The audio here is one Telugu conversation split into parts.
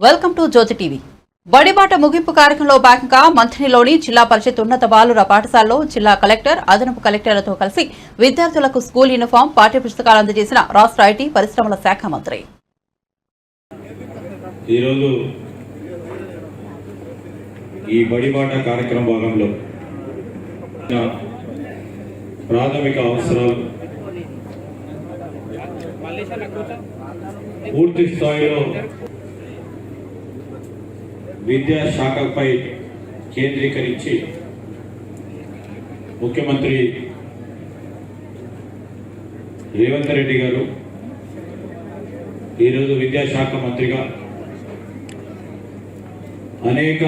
Welcome to Jyothi TV. బడిబాట ముగింపు కార్యక్రమంలో భాగంగా మంత్రిలోని జిల్లా పరిషత్ ఉన్నత బాలుర పాఠశాలలో జిల్లా కలెక్టర్ అదనపు కలెక్టర్లతో కలిసి విద్యార్థులకు స్కూల్ యూనిఫామ్ పాఠ్య పుస్తకాలు అందజేసిన రాష్ట్ర ఐటీ పరిశ్రమల శాఖ మంత్రి. ఈరోజు ఈ బడిబాట కార్యక్రమ భాగంలో ప్రాథమిక అవసరాలు పూర్తి స్థాయిలో విద్యాశాఖపై కేంద్రీకరించి ముఖ్యమంత్రి రేవంత్ రెడ్డి గారు ఈరోజు విద్యాశాఖ మంత్రిగా అనేక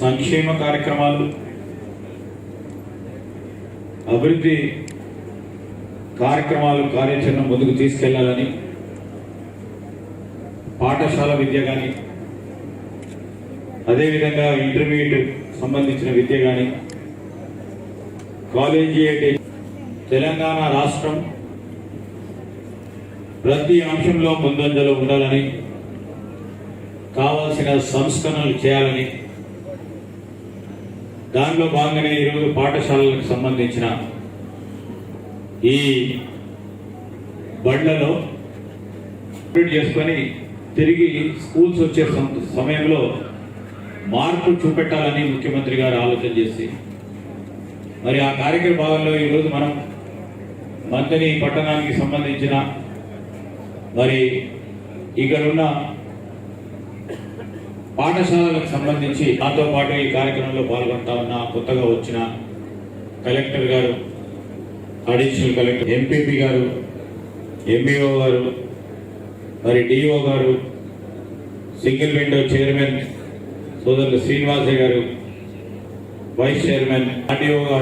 సంక్షేమ కార్యక్రమాలు అభివృద్ధి కార్యక్రమాలు కార్యాచరణ ముందుకు తీసుకెళ్ళాలని పాఠశాల విద్య కానీ అదేవిధంగా ఇంటర్మీడియట్ సంబంధించిన విద్య కానీ కాలేజియేట్ తెలంగాణ రాష్ట్రం ప్రతి అంశంలో ముందంజలో ఉండాలని కావాల్సిన సంస్కరణలు చేయాలని దానిలో భాగంగానే ఈరోజు పాఠశాలలకు సంబంధించిన ఈ బండ్లలో చేసుకొని తిరిగి స్కూల్స్ వచ్చే సం- సమయంలో మార్పు చూపెట్టాలని ముఖ్యమంత్రి గారు ఆలోచన చేసి మరి ఆ కార్యక్రమ భాగంలో ఈరోజు మనం మంతని పట్టణానికి సంబంధించిన మరి ఇక్కడ ఉన్న పాఠశాలలకు సంబంధించి నాతో పాటు ఈ కార్యక్రమంలో పాల్గొంటా ఉన్న కొత్తగా వచ్చిన కలెక్టర్ గారు అడిషనల్ కలెక్టర్ ఎంపీపీ గారు ఎంబీఓ గారు మరి డిఓ గారు సింగిల్ విండో చైర్మన్ సోదరులు శ్రీనివాస గారు వైస్ చైర్మన్ ఆర్డీఓ గారు